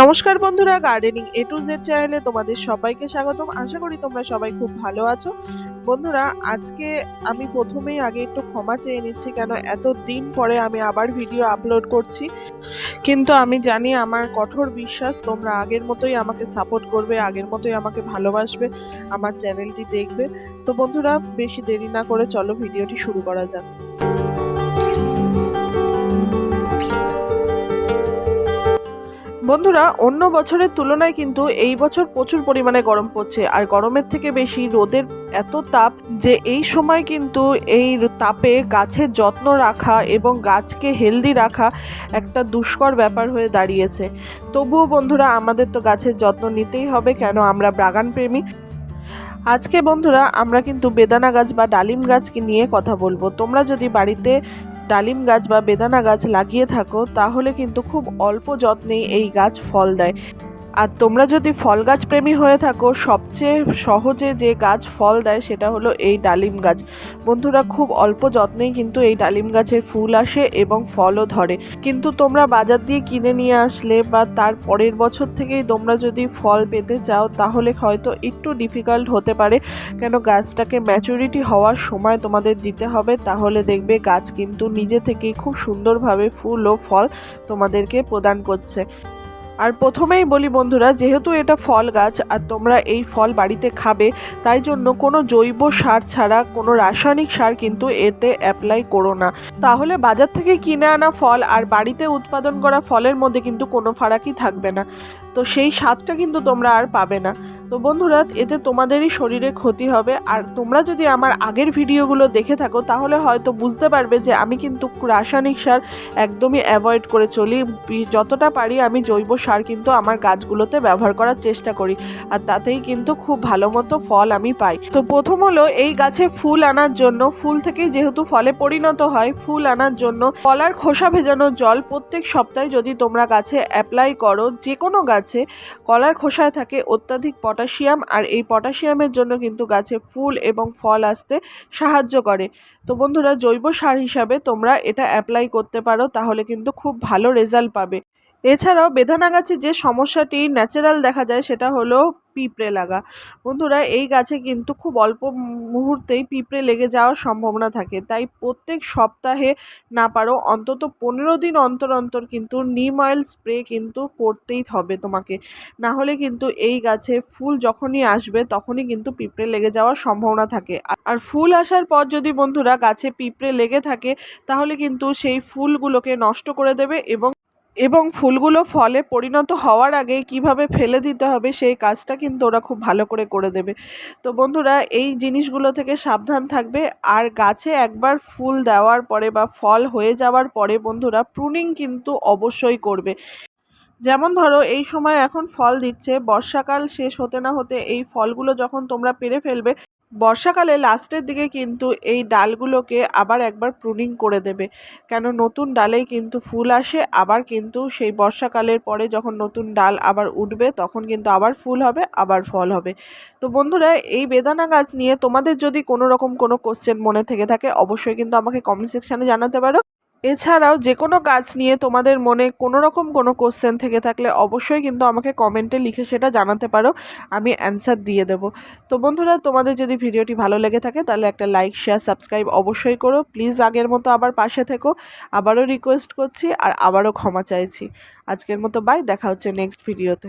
নমস্কার বন্ধুরা gardening A to Z চ্যানেলে তোমাদের সবাইকে স্বাগতম। আশা করি তোমরা সবাই খুব ভালো আছো। বন্ধুরা, আজকে আমি প্রথমেই আগে একটু ক্ষমা চেয়ে নিচ্ছি, কেন এত দিন পরে আমি আবার ভিডিও আপলোড করছি। কিন্তু আমি জানি আমার কঠোর বিশ্বাস, তোমরা আগের মতোই আমাকে সাপোর্ট করবে, আগের মতোই আমাকে ভালোবাসবে, আমার চ্যানেলটি দেখবে। তো বন্ধুরা, বেশি দেরি না করে চলো ভিডিওটি শুরু করা যাক। বন্ধুরা, অন্য বছরের তুলনায় কিন্তু এই বছর প্রচুর পরিমাণে গরম পড়ছে। আর গরমের থেকে বেশি রোদের এত তাপ যে এই সময় কিন্তু এই তাপে গাছের যত্ন রাখা এবং গাছকে হেলদি রাখা একটা দুষ্কর ব্যাপার হয়ে দাঁড়িয়েছে। তবুও বন্ধুরা, আমাদের তো গাছের যত্ন নিতেই হবে, কেন আমরা বাগান প্রেমী আজকে বন্ধুরা, আমরা কিন্তু বেদানা গাছ বা ডালিম গাছকে নিয়ে কথা বলব। তোমরা যদি বাড়িতে ডালিম গাছ বা বেদানা গাছ লাগিয়ে থাকো, তাহলে কিন্তু খুব অল্প যত্নেই এই গাছ ফল দেয়। আর তোমরা যদি ফল গাছ প্রেমী হয়ে থাকো, সবচেয়ে সহজে যে গাছ ফল দেয় সেটা হলো এই ডালিম গাছ। বন্ধুরা, খুব অল্প যত্নেই কিন্তু এই ডালিম গাছের ফুল আসে এবং ফলও ধরে। কিন্তু তোমরা বাজার দিয়ে কিনে নিয়ে আসলে বা তার পরের বছর থেকেই তোমরা যদি ফল পেতে চাও, তাহলে হয়তো একটু ডিফিকাল্ট হতে পারে। কেন গাছটাকে ম্যাচুরিটি হওয়ার সময় তোমাদের দিতে হবে, তাহলে দেখবে গাছ কিন্তু নিজে থেকেই খুব সুন্দরভাবে ফুল ও ফল তোমাদেরকে প্রদান করছে। আর প্রথমেই বলি বন্ধুরা, যেহেতু এটা ফল গাছ আর তোমরা এই ফল বাড়িতে খাবে, তাই জন্য কোনো জৈব সার ছাড়া কোনো রাসায়নিক সার কিন্তু এতে অ্যাপ্লাই করো না। তাহলে বাজার থেকে কিনে আনা ফল আর বাড়িতে উৎপাদন করা ফলের মধ্যে কিন্তু কোনো ফারাকই থাকবে না। তো সেই স্বাদটা কিন্তু তোমরা আর পাবে না। তো বন্ধুরা, এতে তোমাদেরই শরীরে ক্ষতি হবে। আর তোমরা যদি আমার আগের ভিডিওগুলো দেখে থাকো, তাহলে হয়তো বুঝতে পারবে যে আমি কিন্তু রাসায়নিক সার একদমই অ্যাভয়েড করে চলি। যতটা পারি আমি জৈব সার কিন্তু আমার গাছগুলোতে ব্যবহার করার চেষ্টা করি। আর তাতেই কিন্তু খুব ভালো মতো ফল আমি পাই। তো প্রথম হলো এই গাছে ফুল আনার জন্য, ফুল থেকেই যেহেতু ফলে পরিণত হয়, ফুল আনার জন্য কলার খোসা ভেজানো জল প্রত্যেক সপ্তাহে যদি তোমরা গাছে অ্যাপ্লাই করো যে কোনো গাছে কলার খোসায় থাকে, অত্যাধিক পটাশিয়াম আর এই পটাশিয়ামের জন্য কিন্তু গাছে ফুল এবং ফল আসতে সাহায্য করে। তো বন্ধুরা, জৈব সার হিসাবে তোমরা এটা অ্যাপ্লাই করতে পারো, তাহলে কিন্তু খুব ভালো রেজাল্ট পাবে। এছাড়াও বেদানা গাছে যে সমস্যাটি ন্যাচারাল দেখা যায়, সেটা হলো পিঁপড়ে লাগা। বন্ধুরা, এই গাছে কিন্তু খুব অল্প মুহূর্তেই পিঁপড়ে লেগে যাওয়ার সম্ভাবনা থাকে। তাই প্রত্যেক সপ্তাহে না পারো, অন্তত পনেরো দিন অন্তর অন্তর কিন্তু নিম অয়েল স্প্রে কিন্তু করতেই হবে তোমাকে। না হলে কিন্তু এই গাছে ফুল যখনই আসবে, তখনই কিন্তু পিঁপড়ে লেগে যাওয়ার সম্ভাবনা থাকে। আর ফুল আসার পর যদি বন্ধুরা গাছে পিঁপড়ে লেগে থাকে, তাহলে কিন্তু সেই ফুলগুলোকে নষ্ট করে দেবে এবং এবং ফুলগুলো ফলে পরিণত হওয়ার আগে কীভাবে ফেলে দিতে হবে, সেই কাজটা কিন্তু ওরা খুব ভালো করে করে দেবে। তো বন্ধুরা, এই জিনিসগুলো থেকে সাবধান থাকবে। আর গাছে একবার ফুল দেওয়ার পরে বা ফল হয়ে যাওয়ার পরে বন্ধুরা প্রুনিং কিন্তু অবশ্যই করবে। যেমন ধরো, এই সময় এখন ফল দিচ্ছে, বর্ষাকাল শেষ হতে না হতে এই ফলগুলো যখন তোমরা পেরে ফেলবে বর্ষাকালে লাস্টের দিকে কিন্তু এই ডালগুলোকে আবার একবার প্রুনিং করে দেবে। কেন নতুন ডালেই কিন্তু ফুল আসে, আবার কিন্তু সেই বর্ষাকালের পরে যখন নতুন ডাল আবার উঠবে, তখন কিন্তু আবার ফুল হবে, আবার ফল হবে। তো বন্ধুরা, এই বেদানা গাছ নিয়ে তোমাদের যদি কোনো রকম কোনো কোশ্চেন মনে থেকে থাকে, অবশ্যই কিন্তু আমাকে কমেন্ট সেকশানে জানাতে পারো। এছাড়াও যে কোনো গাছ নিয়ে তোমাদের মনে কোনো রকম কোনো কোশ্চেন থেকে থাকলে অবশ্যই কিন্তু আমাকে কমেন্টে লিখে সেটা জানাতে পারো, আমি অ্যান্সার দিয়ে দেবো। তো বন্ধুরা, তোমাদের যদি ভিডিওটি ভালো লেগে থাকে তাহলে একটা লাইক শেয়ার সাবস্ক্রাইব অবশ্যই করো। প্লিজ আগের মতো আবার পাশে থেকো, আবারও রিকোয়েস্ট করছি আর আবারও ক্ষমা চাইছি। আজকের মতো বাই দেখা হচ্ছে নেক্সট ভিডিওতে